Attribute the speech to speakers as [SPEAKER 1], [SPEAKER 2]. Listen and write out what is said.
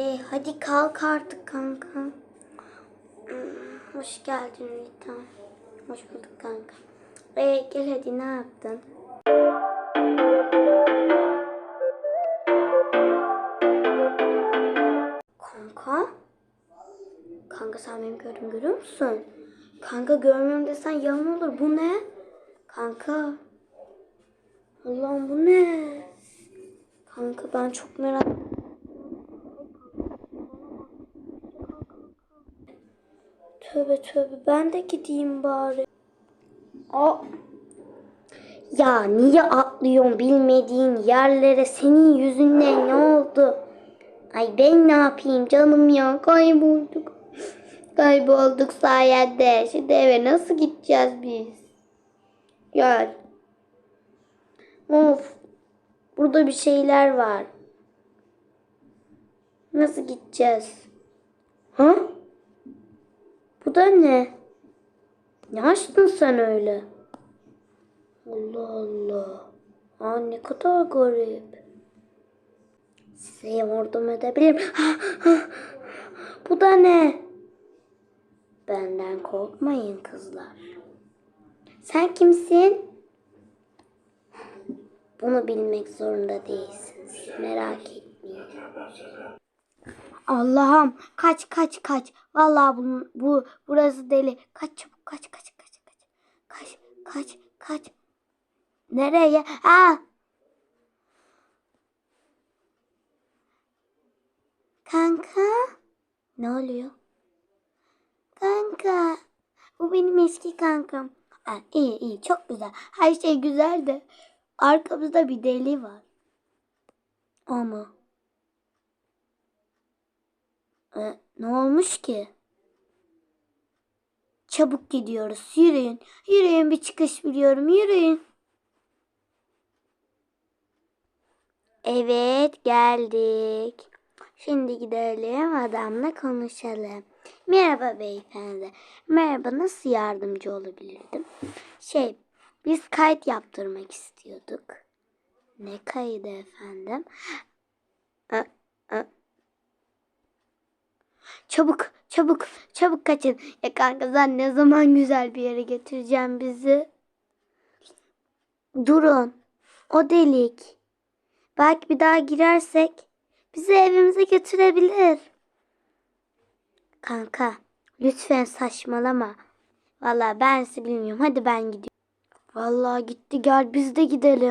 [SPEAKER 1] E, hadi kalk artık kanka. Hmm, Hoş geldin Rita. Hoş bulduk kanka. E, gel hadi ne yaptın? Kanka? Kanka sen benim gördüğümü görüyor musun? Kanka görmüyorum desen yalan olur. Bu ne? Kanka. Allah'ım bu ne? Kanka ben çok merak Tövbe tövbe ben de gideyim bari. Aa. Ya niye atlıyorsun bilmediğin yerlere senin yüzünden ne oldu? Ay ben ne yapayım canım ya kaybolduk. Kaybolduk sayende. Şimdi eve nasıl gideceğiz biz? Gel. Of. Burada bir şeyler var. Nasıl gideceğiz? Ha? Bu da ne? Ne açtın sen öyle? Allah Allah. Aa, ne kadar garip. Size yardım edebilirim. Bu da ne? Benden korkmayın kızlar. Sen kimsin? Bunu bilmek zorunda değilsiniz. Allah'ım kaç kaç kaç. Vallahi bu, bu burası deli. Kaç çabuk kaç kaç kaç kaç. Kaç kaç kaç. Nereye? Aa! Kanka? Ne oluyor? Kanka. Bu benim eski kankam. Ha, iyi iyi çok güzel. Her şey güzel de arkamızda bir deli var. Ama e, ne olmuş ki? Çabuk gidiyoruz. Yürüyün. Yürüyün bir çıkış biliyorum. Yürüyün. Evet geldik. Şimdi gidelim adamla konuşalım. Merhaba beyefendi. Merhaba nasıl yardımcı olabilirdim? Şey biz kayıt yaptırmak istiyorduk. Ne kaydı efendim? Çabuk, çabuk, çabuk kaçın. Ya kanka sen ne zaman güzel bir yere getireceğim bizi? Durun. O delik. Belki bir daha girersek bizi evimize götürebilir. Kanka, lütfen saçmalama. Vallahi ben sizi bilmiyorum. Hadi ben gidiyorum. Vallahi gitti gel biz de gidelim.